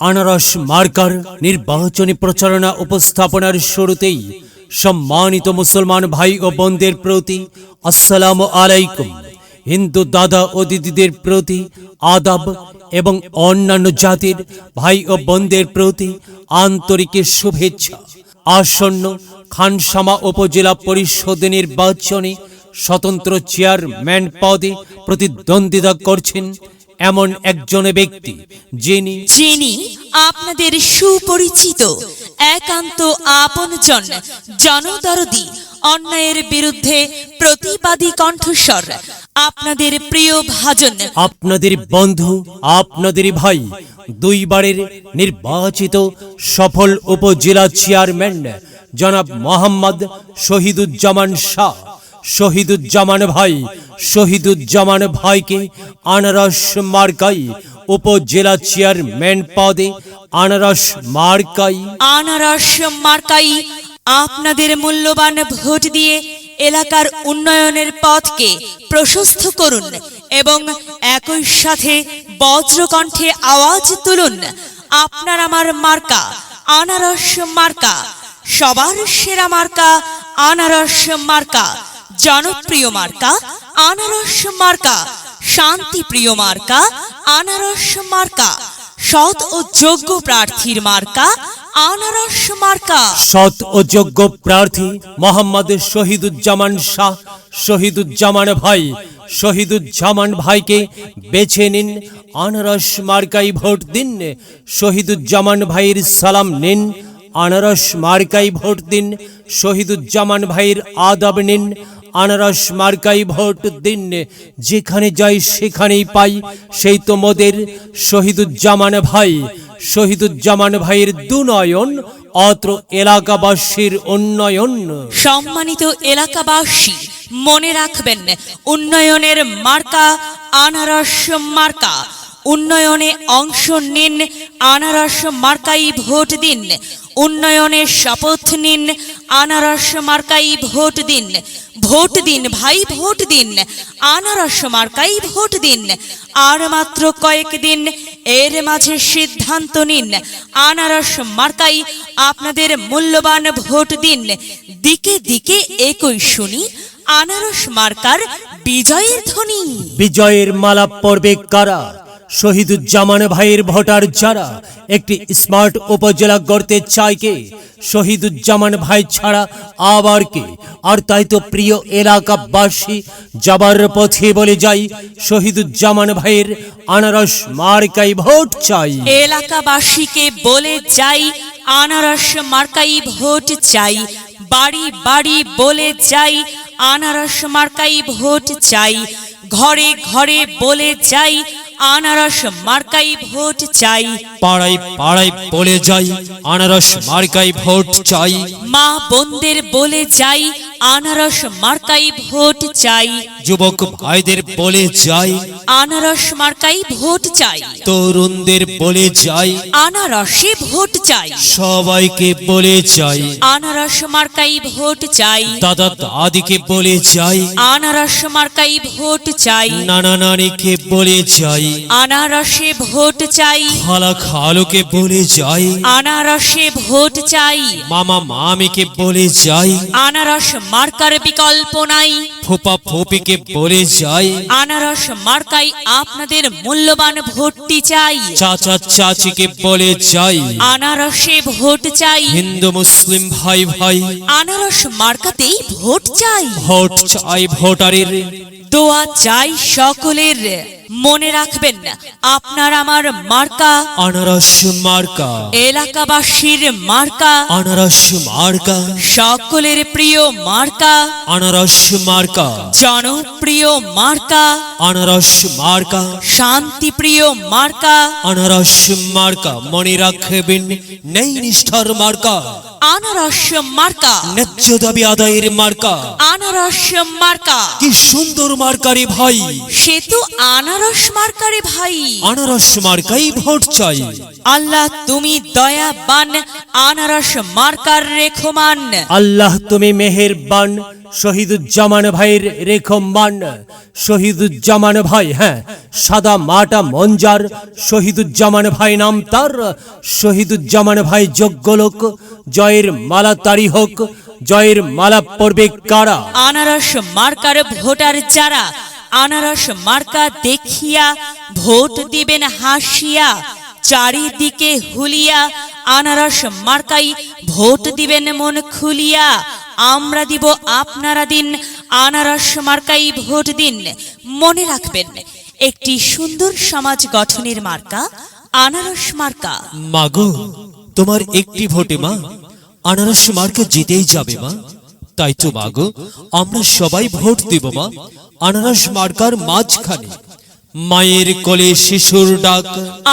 আনারস মার্কার নির্বাচনী প্রচারণা উপস্থাপনার শুরুতেই সম্মানিত মুসলমান ভাই ও বোনদের প্রতি আসসালামু আলাইকুম। হিন্দু দাদা ও দিদিদের প্রতি আদাব এবং অন্যান্য জাতির ভাই ও বোনদের প্রতি আন্তরিক শুভেচ্ছা। আসন্ন খানসামা উপজেলা পরিষদ নির্বাচনে স্বতন্ত্র চেয়ারম্যান পদে প্রতিদ্বন্দ্বিতা করছেন এমন একজন ব্যক্তি যিনি যিনি আপনাদের সুপরিচিত একান্ত আপনজন জনদরদি অন্যায়ের বিরুদ্ধে প্রতিবাদী কণ্ঠস্বর আপনাদের প্রিয় ভাজন। আপনাদের বন্ধু আপনাদের ভাই দুইবারের নির্বাচিত সফল উপজেলা চেয়ারম্যান জনাব মোহাম্মদ শহীদুজ্জামান শাহ শহীদুজ্জামান ভাই শহীদুজ্জামান ভাইকে আনারস মার্কাই উপজেলা চেয়ারম্যান পদে আনারস মার্কাই আনারস মার্কাই আপনাদের মূল্যবান ভোট দিয়ে এলাকার উন্নয়নের পথকে প্রশস্ত করুন এবং একই সাথে বজ্রকণ্ঠে আওয়াজ তুলুন। আপনার আমার মার্কা, আনারস মার্কা, সবার সেরা মার্কা, আনারস মার্কা, জনপ্রিয় মার্কা আনারস মার্কা। শান্তিপ্রিয় মার্কা, আনারস মার্কা। সৎ ও যোগ্য প্রার্থীর মার্কা, আনারস মার্কা। সৎ ও যোগ্য প্রার্থী মোহাম্মদ শহীদুজ্জামান শাহ। শহীদুজ্জামান ভাই, শহীদুজ্জামান ভাইকে বেছে নিন, আনারস মার্কাই ভোট দিন। শহীদুজ্জামান ভাইয়ের সালাম নিন, আনারস মার্কাই ভোট দিন। শহীদুজ্জামান ভাইয়ের আদাব নিন আনারস মার্কাই ভোট দিন। যেখানে যাই সেখানেই পাই। সেই তো মোদের শহীদুজ্জামান ভাই। শহীদুজ্জামান ভাইয়ের দুনয়ন, অত্র এলাকাবাসীর উন্নয়ন। সম্মানিত এলাকাবাসী, মনে রাখবেন, উন্নয়নের মার্কা আনারস মার্কা। উন্নয়নে অংশ নিন, আনারস মার্কাই ভোট দিন। উন্নয়নের শপথ নিন, আনারস মার্কাই ভোট দিন। ভোট দিন ভাই, ভোট দিন। আনারস মার্কাই ভোট দিন। আর মাত্র কয়েকদিন এর মাঝে সিদ্ধান্ত নিন। আনারস মার্কাই আপনাদের মূল্যবান ভোট দিন। দিকে দিকে একই শুনি, আনারস মার্কার বিজয়ের ধ্বনি। বিজয়ের মালা পড়বে কারা? শহীদুজ্জামান ভাইয়ের ভোটার যারা একটি স্মার্ট উপজেলা গড়তে চায় কে? শহীদুজ্জামান ভাই ছাড়া আবার কে? আর তাই তো প্রিয় এলাকাবাসী, যাবার পথে বলে যাই, শহীদুজ্জামান ভাইয়ের আনারস মার্কাই ভোট চাই। এলাকাবাসীকে বলে যাই, আনারস মার্কাই ভোট চাই। বাড়ি বাড়ি বলে যাই, আনারস মার্কাই ভোট চাই। ঘরে ঘরে বলে যাই আনারস মার্কাই ভোট চাই। পাড়ায় পাড়ায় বলে যাই আনারস মার্কাই ভোট চাই। মা বোনদের বলে যাই আনারস মার্কাই ভোট চাই। যুবক ভাইদের বলে যাই। আনারস মার্কাই ভোট চাই। তরুণদের বলে যাই। আনারসে ভোট চাই। সবাইকে বলে যাই। আনারস মার্কাই ভোট চাই। দাদা দাদিকে বলে যাই। আনারস মার্কাই ভোট চাই। নানা নানিকে বলে যাই। আনারসে ভোট চাই। খালা খালুকে বলে যাই। আনারসে ভোট চাই। মামা মামিকে বলে যাই। আনারস মার্কার বিকল্প নাই। ফুপা ফুপিকে বলে যাই। আনারস মার্কাই আপনাদের মূল্যবান ভোটটি চাই। চাচা চাচিকে বলে যাই। আনারসে ভোট চাই। হিন্দু মুসলিম ভাই ভাই। আনারস মার্কাতেই ভোট চাই। ভোট চাই ভোটারের। দোয়া চাই সকলের। মনে রাখবেন আপনার আমার মার্কা। আনারস মার্কা। এলাকাবাসীর মার্কা। আনারস মার্কা। সকলের প্রিয় মার্কা। আনারস মার্কা। জনপ্রিয় মার্কা। আনারস মার্কা। শান্তিপ্রিয় মার্কা। আনারস মার্কা। মনে রাখবেন নেই নিষ্ঠার মার্কা। আনারস মার্কা। ন্যায্য দাবি আদায়ের মার্কা। আনারস মার্কা। কি সুন্দর মার্কারে ভাই। সে তো আনারস মার্কারে ভাই। আনারস মার্কাই ভোট চাই। আল্লাহ তুমি দয়াবান আনারস মার্কার রেখমান। আল্লাহ তুমি মেহেরবান শহীদুজ্জামান ভাইয়ের রেখমান। শহীদুজ্জামান ভাই হ্যাঁ সাদা মাটা মঞ্জার শহীদুজ্জামান ভাই নাম তার। শহীদুজ্জামান ভাই যোগ্য লোক জয়ের মালা তারি হোক জয়ের মালা পড়বে কারা? আনারস মার্কার ভোটার যারা আনারস মার্কা দেখিয়া ভোট দিবেন হাসিয়া চারিদিকে হুলিয়া আনারস মার্কাই ভোট দিবেন মন খুলিয়া আমরা দিব আপনারা দিন আনারস মার্কাই ভোট দিন। মনে রাখবেন একটি সুন্দর সমাজ গঠনের মার্কা আনারস মার্কা। মাগো তোমার একটি ভোটে মা আনারস মার্কা জিতেই যাবে মা। তাই তো মাগো আমরা সবাই ভোট দেব মা আনারস মার্কার মাঝখানে। মায়ের কোলে শিশুর ডাক।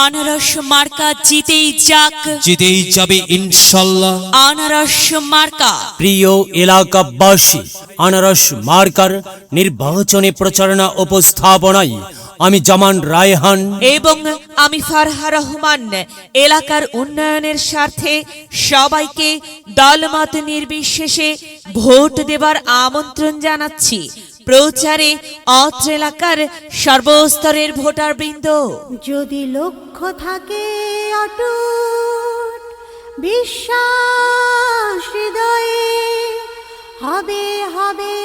আনারস মার্কা জিতেই যাক। জিতেই যাবে ইনশাল্লাহ। আনারস মার্কা। প্রিয় এলাকাবাসী আনারস মার্কার নির্বাচনী প্রচারণা উপস্থাপনায় আমি জামান রায়হান। এবং আমি ফারহা রহমান। এলাকার উন্নয়নের স্বার্থে সবাইকে দলমত নির্বিশেষে ভোট দেবার আমন্ত্রণ জানাচ্ছি। প্রচারে অত্র এলাকার সর্বস্তরের ভোটার বৃন্দ যদি লক্ষ্য থাকে অটুট বিশ্বাস হৃদয়ে হবে হবে